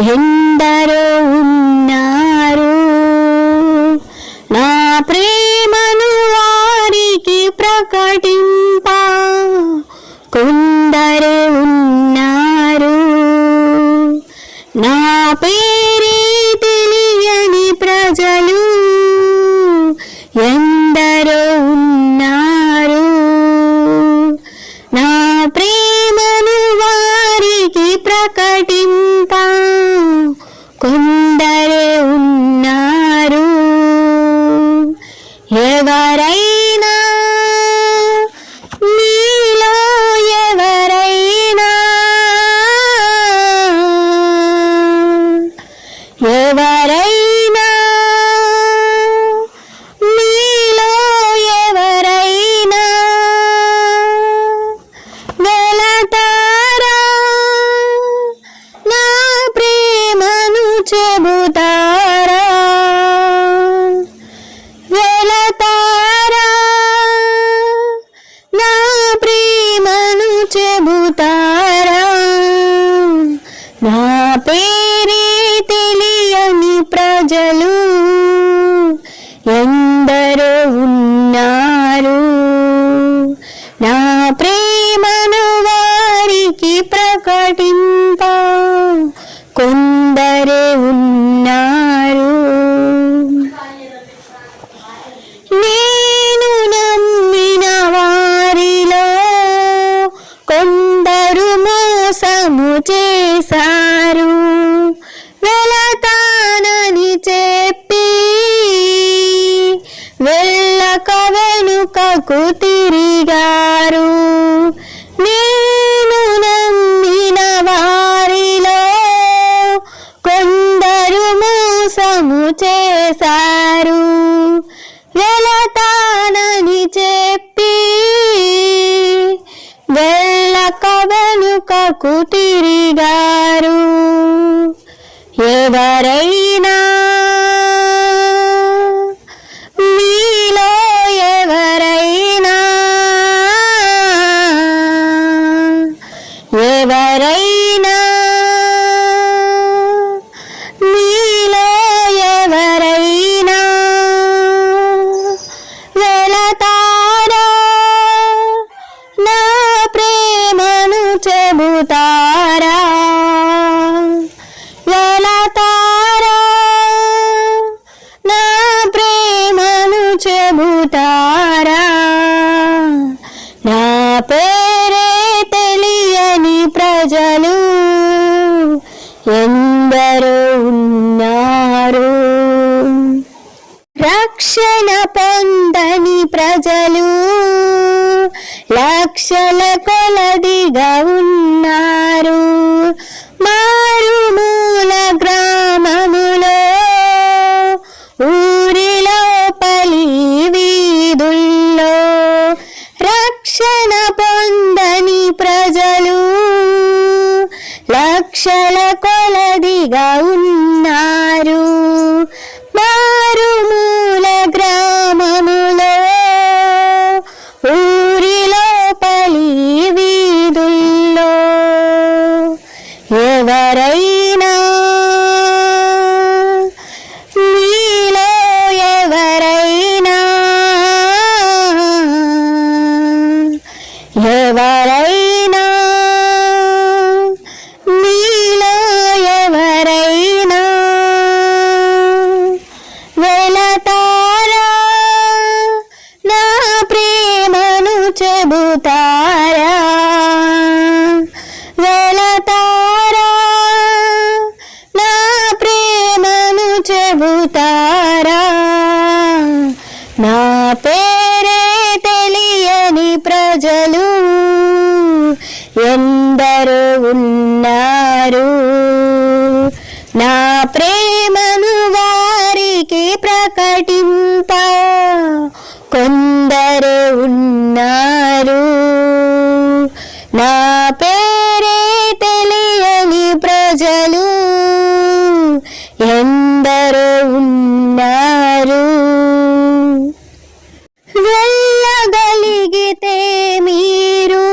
ఎందరో ఎవరైనా నాకు తిరిగారు నేను నమ్మిన వారిలో కొందరు మోసము చేశారు. వెళతానని చెప్పి వెళ్ళక వెనుకకు తిరిగారు ఎవరైనా చెబుతారా ఎలా తారా? నా ప్రేమను చెబుతారా నా పేరే తెలియని ప్రజలు ఎందరో ఉన్నారు. రక్షణ పొందని ప్రజలు లక్షల కొలదిగా లక్షల కొలదిగా ఉన్నారు. మారుమూల గ్రామములో ఊరిలో పలి వీధుల్లో. ఎవరైనా మీలో ఎవరైనా ఎవరైనా చెబుతారా వెళతారా నా ప్రేమను చెబుతారా? నా పేరే తెలియని ప్రజలు ఎందరో ఉన్నారు. నా ప్రేమను వారికి ప్రకటిం ప్రజలు ఎందరో ఉన్నారు. వెళ్ళగలిగితే మీరు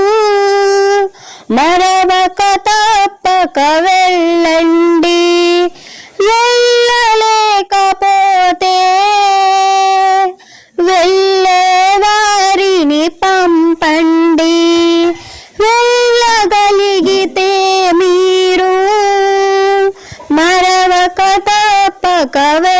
మరవక తప్పక వెళ్ళండి. తప్పక వెళ్ళండి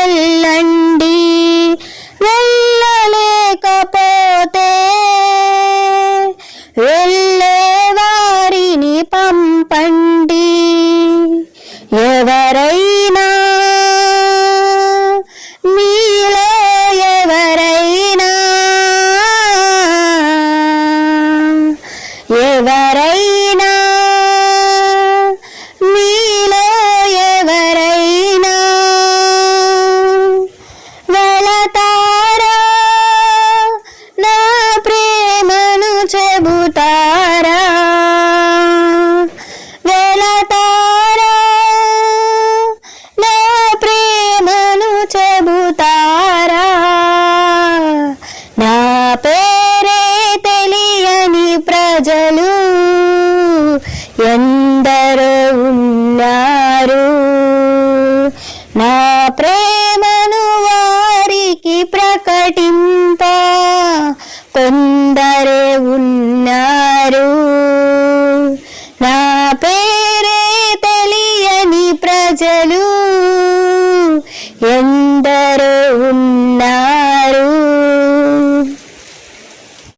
కొందరే